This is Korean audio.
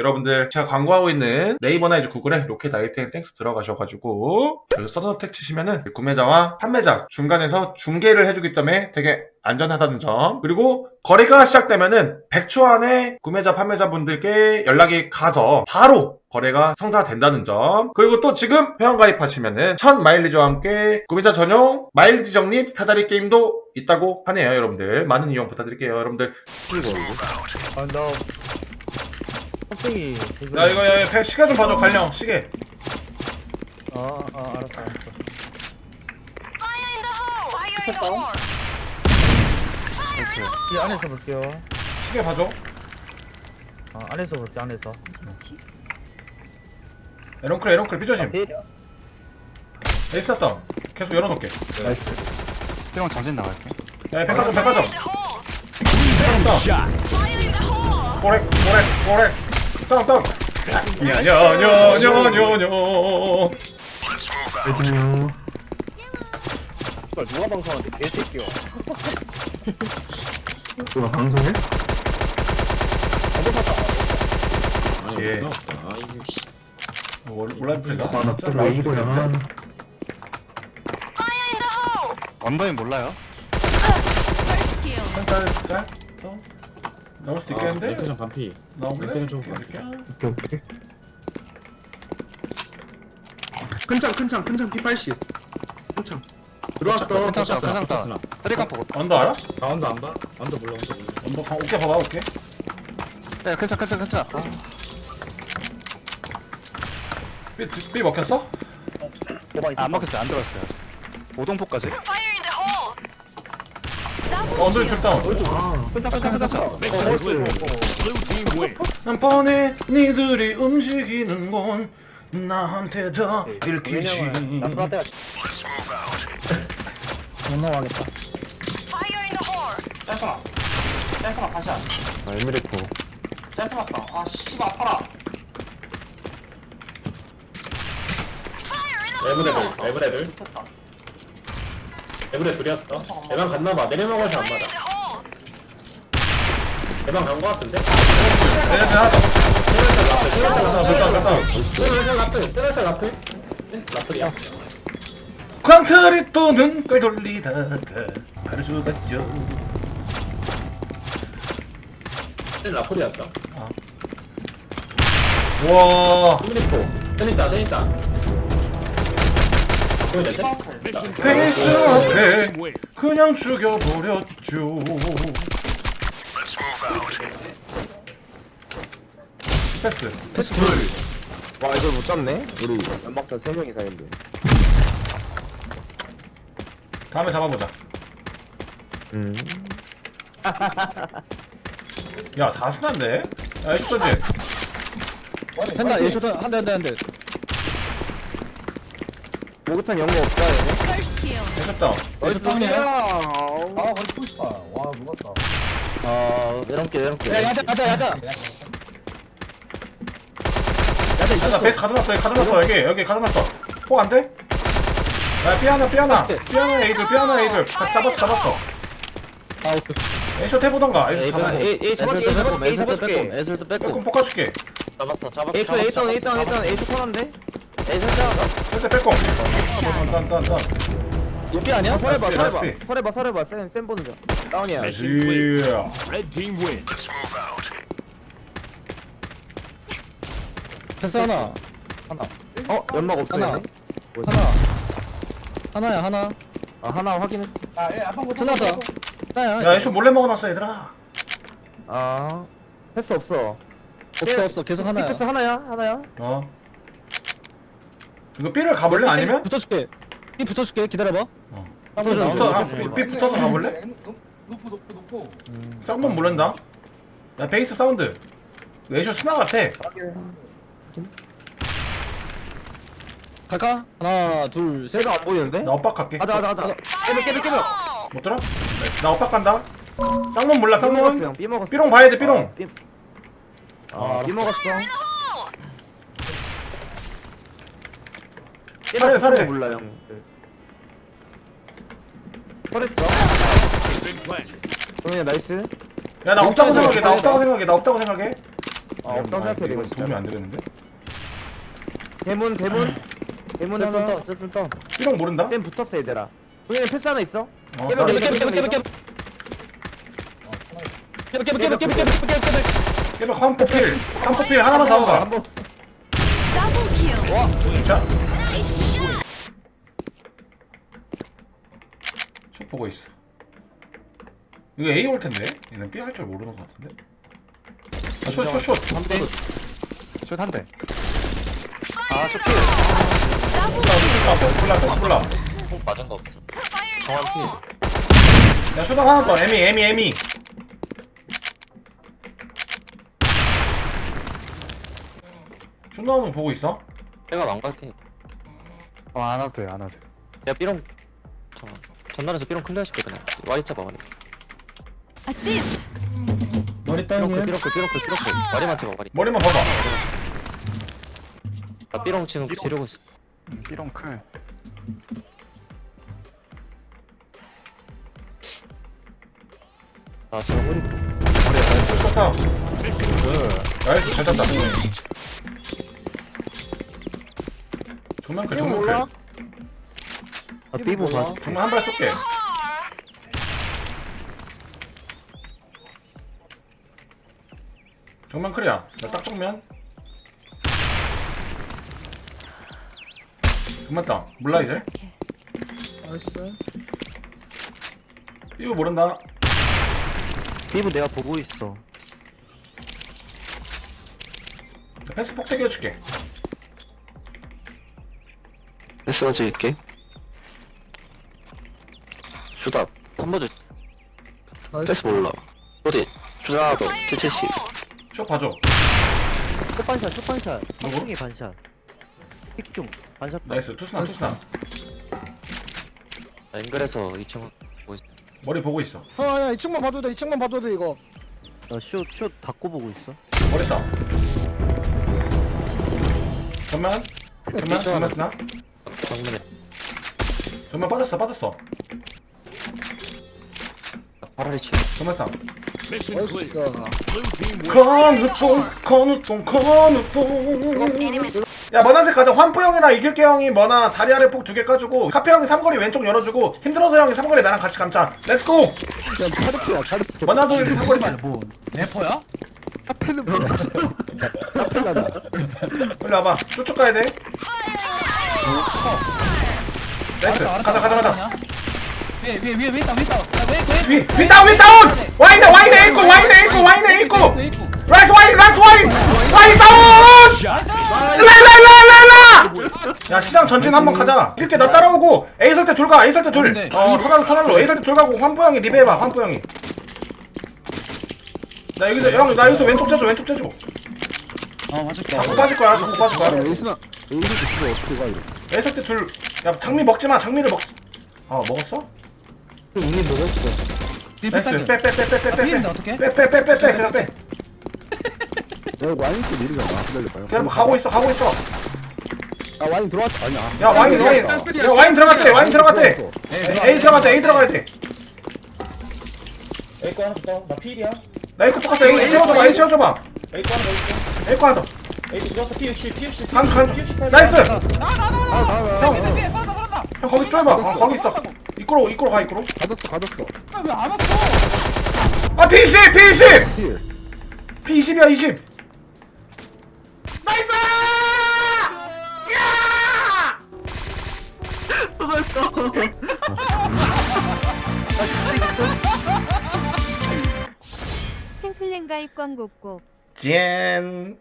여러분들 제가 광고하고 있는 네이버나 이제 구글에 로켓 아이템 땡스 들어가셔가지고 그 서든어택 치시면은 구매자와 판매자 중간에서 중개를 해주기 때문에 되게 안전하다는 점. 그리고 거래가 시작되면은 100초 안에 구매자 판매자분들께 연락이 가서 바로 거래가 성사된다는 점. 그리고 또 지금 회원 가입하시면은 1000 마일리지와 함께 구매자 전용 마일리지 적립 사다리 게임도 있다고 하네요 여러분들. 많은 이용 부탁드릴게요 여러분들. 아나 껍데기 야. 이거 야, 야, 시계 좀 봐줘 갈령. 시계. 아아 알았어 알았어 Fire in the hole! Fire in the hole! 됐어요. 이 안에서 볼게요. 시계 봐줘. 아 안에서 볼게 안에서. 에런클 에런클 삐조심 에이스 다운 계속 열어놓을게. 나이스. 형 전진 나갈게. 야 백화점 백화점 hole! 다운 Fire in the hole! 꼬렉 꼬렉 꼬렉 다운 다운 냐냐냐냐냐냐 이걸 누가 방송하는데 개새끼야 누가 방송해? 아니 예. 무슨 없다. 아 이거 씨. 온라인 플레이가 아, 나또 왜 이거야? Fire in the hole! 언더인 몰라요? First kill! 짤, 짤, 또 나올 수도 아, 있겠는데? 랭크전 반피. 나오길래? 랭크전 좀 이렇게? 오케이 오케이. 큰창 큰창 큰창 P80. 큰창. 들어왔어. 괜찮다. 괜찮다. 괜찮아. 쓰리깡 보고. 언더 알아? 아 언더 안 봐? 언더 몰라 언더 몰라. 언더 가, 오케이 봐봐 오케이 야, 괜찮, 괜찮, 괜찮. 아, 삐, 삐 먹혔어? 대박이 안 먹혔어요. 안 들어갔어요. 아직. 오동포까지. Fire in the hole! Double 어, 출다운 괜찮, 괜찮. 한 번에 니들이 움직이는 건 나한테 더 읽히지. 왜냐면 나프라테가 못 나가겠다. Fire in the hole! 짤스나 짤스나 다시야 아 에미레토. 짤스나다 아 씨발 아파라 외부대들. 됐다 외부대 둘이었어. 대방 갔나봐. 내려먹어서 안 Fire in 맞아. 대방 간거 같은데? 내가 하나 더 세라셀 라플. 갔다 갔다 세라셀 라플. 세라셀 라플. 네? 라플이야. 광탈이 또 눈깔 돌리다가 바로 죽었죠 셀 라플이었어. 와 히미리포. 센 있다. 센 있다. 페이스 앞에 그냥 죽여버렸죠. 패스. 패스 둘. 와 이걸 못 잡네? 우리 연막사 3명 이상인데. 다음에 잡아보자. 음. 야 사순한데? 야 이슈던지. 한다 예쇼한 한대 한대 한대 목욕탕 연거 없다 얘네! 됐다 예쇼 다운이야 아 거기 푸시파 와 누웠다 아 내려올게 내려올게 야 야자 야자 야자 야자 나 있었어 베이스 가져놨어 여기 가져놨어 여기 여기 가져놨어 폭 안돼? 야 삐아나 삐아나 삐아나 에이들 삐아나 에이들 다 잡았어 잡았어 아 오케이 에이쇼 해보던가 에이쇼 잡아보 에이 잡아줄게 에이 잡아줄게 에이 잡아줄게 에스도 빼꼼 빼꼼 볶아줄게 잡았어 잡았어 에이 또 에이 또 에이 또 에이 또 에이 또 편한데 에이 살짝 절대 빼꼼 딴딴딴 예삐 아니야? 설해봐 라스피, 설해봐. 라스피. 설해봐 설해봐. 센, 센 보는 중. 다운이야. 이야 패스 하나. 하나. 어? 연막 없어 하나. 얘네? 하나. 하나야 하나. 아 하나 확인했어. 스나다. 야 하나야. 에이쇼 몰래 먹어놨어 얘들아. 아 패스 없어. 없어 없어. 계속 하나야. 패스 하나야? 하나야? 어 이거 B를 가볼래? 아니면? 붙어줄게. 이 붙어줄게. 기다려봐. 붙어, 아, B 붙어서 가볼래? 쌍문 모른다. 야 베이스 사운드. 에이쇼 스나 같아. 갈까? 하나 둘셋. 안 보이는데? 나 엇박 갈게. 가자 가자 가자. 깨벽 깨벽 깨벽 못 들어? 네, 나 엇박 간다. 쌍문 몰라 삐 먹었어 쌍문 형, 삐 먹었어 삐롱 봐야 돼 삐롱. 삐... 아, 삐 먹었어 살해, 살해. 몰라 형 설했어 동현이 나이스 야 나 없다고 생각해 나 없다고 생각해 나 없다고 생각해 아 없다고 생각해 이거 이거 도움이 안 되겠는데? 대문 대문 대문 하나 셀프 셀프 다운 삐롱 모른다? 쌤 붙었어 얘들아 동현이 패스 하나 있어 어, 깨봐, 나 깨봐, 깨봐 깨봐 깨봐 깨봐 깨봐 깨봐 깨봐 깨봐 깨봐 깨봐 깨봐 깨봐 컴포필 컴포필 하나만 더 가. Double kill. 진짜? 슛 보고 있어. 이거 A 올 텐데? 얘는 B 할 줄 모르는 것 같은데? 아, 슛, 슛, 슛. 한대 슛한 대. 아 쇼필. 아, 패스 몰라, 패스 몰라. 맞은 거 in the hole. 야, 슛 하나 더. 에미, 에미, 에미. 슛 나오면 보고 있어? 내가 망갈게 어 안 와도 돼안 와도 돼. 야 삐롱 잠깐 전날에서 삐롱 클리어 시켜 그냥 와리 잡아 와리 Assist. 머리 삐롱 클 다운이야 삐롱 클 삐롱 클 삐롱 클 와리만 잡아 와리 머리만 봐봐. 나 삐롱 지금 지르고 있어 삐롱 클. 아 지금 우리 슛 좋다. 나이스, 잘 쳤다. 정면 클, 정면 클. 아 삐보 봐 정면 한발 쏠게. 정면 클이야. 나딱 정면. 그만 따. 몰라 이제. 나이스 삐부 모른다. 삐보 내가 보고 있어 자, 패스 폭대기 해줄게. 패스 가져갈게 슛업 한번 줘 패스 몰라 어디 더 T70 슛 봐줘. 쇼반샷 쇼반샷 누구? 성충이 반샷 픽중 반샷 나이스. 투스나 투스나. 나 앵글에서 2층 보고 있어 머리 보고 있어. 아야 2층만 봐도 돼 2층만 봐도 돼 이거 나슛슛 닫고 보고 있어 머리 따. 전면. 전면. 전면? 정면에 전면 빠졌어. 빠졌어. 파라리 치. 전면 따. 나이스 건우똥 건우똥 건우똥. 야 머나색 가자. 환뿌 형이랑 이길게 형이 머나 다리 아래 폭 두 개 까주고 카페 형이 삼거리 왼쪽 열어주고 힘들어서 형이 삼거리 나랑 같이 감자. 렛츠고 파르피야 파르피 머나도 이렇게 삼거리 뭐 래퍼야? 빨리 와봐. 쭉쭉 가야 돼. 나이스 가자 가자 가자. 위에 위에 위에 있다 위에 있다. 왜 위 윗다운 윗다운! 와인에 와인에 있고 와인에 있고 와인에 있고 라이스 와인 라이스 와인! 와인 다운! 라라라라라! 야 시장 전진 한번 가자. 이렇게 나 따라오고 A 설때 둘가 A 설때 둘어 터널로 터널로. A 설때 둘 가고 환뿌 형이 리베해봐 환뿌 형이. 나 여기서 형나 여기서 왼쪽 째줘 왼쪽 째줘. 어 맞을게. 자꾸 빠질 거야 자꾸 빠질 거야. 에이스나 에이스 어떻게 가 이거? A 설때 둘야 장미 먹지마 장미를 먹어 먹었어? 이미 먹었어 나이스 빼 빼 빼 빼 빼빼빼 어떡해? 빼빼빼빼빼 그냥 빼야 와인 또 미리가 나 기다려봐요 기다려 가고 있어 가고 있어 아 와인 들어왔다 아니야 야 와인 와인 야 와인 들어갔대 와인 들어갔대 A 들어갔대 A 들어가야 돼거 하나 더. 나 필이야. 나 이거 똑같아 A 채워줘봐 A 채워줘봐 거 하나 더 있어. 거 하나 더 A 들어왔어. P60, P60. 간, 간. 나이스! 형, 형 거기 쫄봐. 어, 거기 있어. 이끌어, 이끌어 가, 이끌어. 가뒀어 가뒀어 왜안 왔어 아, P20! P20! P20이야, 20. 나이스! 탱플랭가입 광고 꼭. 젠.